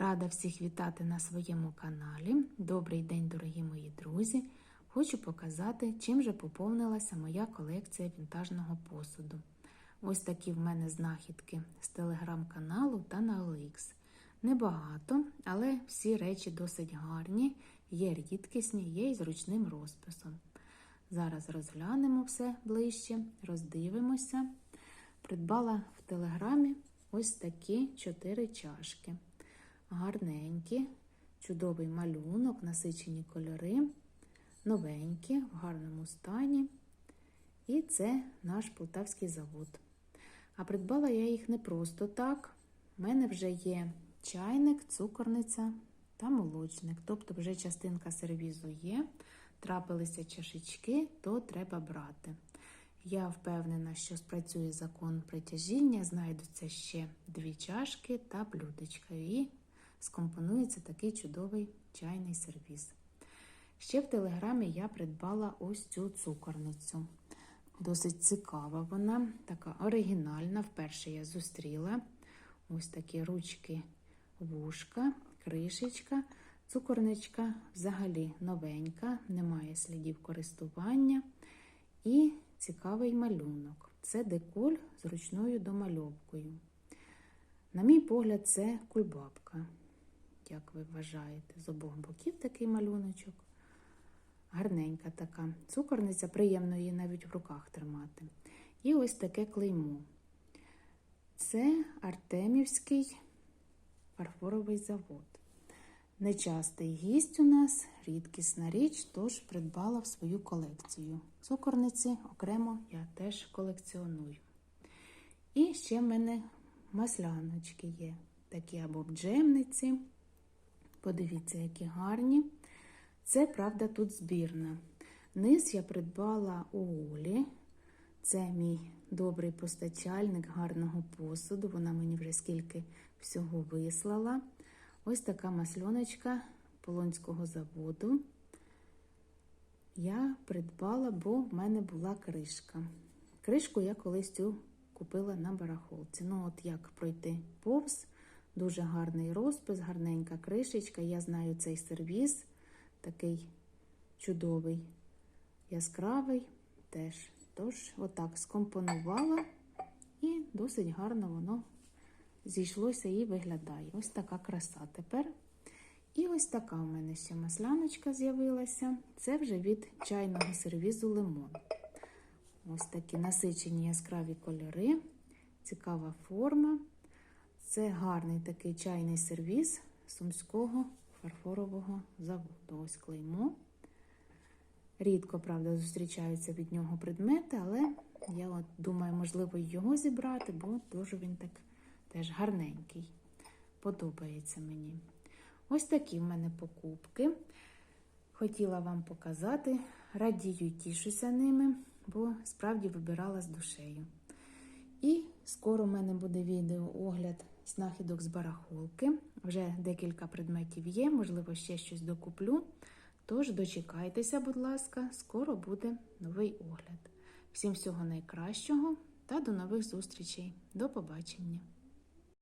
Рада всіх вітати на своєму каналі. Добрий день, дорогі мої друзі! Хочу показати, чим же поповнилася моя колекція вінтажного посуду. Ось такі в мене знахідки з телеграм-каналу та на OLX. Небагато, але всі речі досить гарні, є рідкісні, є й з ручним розписом. Зараз розглянемо все ближче, роздивимося. Придбала в телеграмі ось такі чотири чашки. Гарненькі, чудовий малюнок, насичені кольори, новенькі, в гарному стані. І це наш полтавський завод. А придбала я їх не просто так. У мене вже є чайник, цукорниця та молочник. Тобто вже частинка сервізу є. Трапилися чашечки, то треба брати. Я впевнена, що спрацює закон притяжіння, знайдуться ще дві чашки та блюдечка, і скомпонується такий чудовий чайний сервіз. Ще в телеграмі я придбала ось цю цукорницю. Досить цікава вона, така оригінальна. Вперше я зустріла ось такі ручки, вушка, кришечка. Цукорничка взагалі новенька, немає слідів користування. І цікавий малюнок. Це деколь з ручною домальовкою. На мій погляд, це кульбабка. Як ви вважаєте, з обох боків такий малюночок. Гарненька така. Цукорниця, приємно її навіть в руках тримати. І ось таке клеймо. Це Артемівський фарфоровий завод. Нечастий гість у нас, рідкісна річ, тож придбала в свою колекцію. Цукорниці окремо я теж колекціоную. І ще в мене масляночки є, такі або бджемниці. Подивіться, які гарні. Це, правда, тут збірна. Низ я придбала у Олі. Це мій добрий постачальник гарного посуду. Вона мені вже скільки всього вислала. Ось така масльоночка Полонського заводу. Я придбала, бо в мене була кришка. Кришку я колись цю купила на барахолці. Ну, от як пройти повз, дуже гарний розпис, гарненька кришечка. Я знаю цей сервіс, такий чудовий, яскравий теж. Тож, отак скомпонувала і досить гарно воно зійшлося і виглядає. Ось така краса тепер. І ось така в мене ще масляночка з'явилася. Це вже від чайного сервізу лимон. Ось такі насичені яскраві кольори, цікава форма. Це гарний такий чайний сервіз Сумського фарфорового заводу. Ось клеймо. Рідко, правда, зустрічаються від нього предмети, але я от думаю, можливо, його зібрати, бо дуже він так теж гарненький. Подобається мені. Ось такі в мене покупки. Хотіла вам показати, радію і тішуся ними, бо справді вибирала з душею. І скоро в мене буде відео огляд знахідок з барахолки. Вже декілька предметів є, можливо, ще щось докуплю. Тож дочекайтеся, будь ласка, скоро буде новий огляд. Всім всього найкращого та до нових зустрічей. До побачення!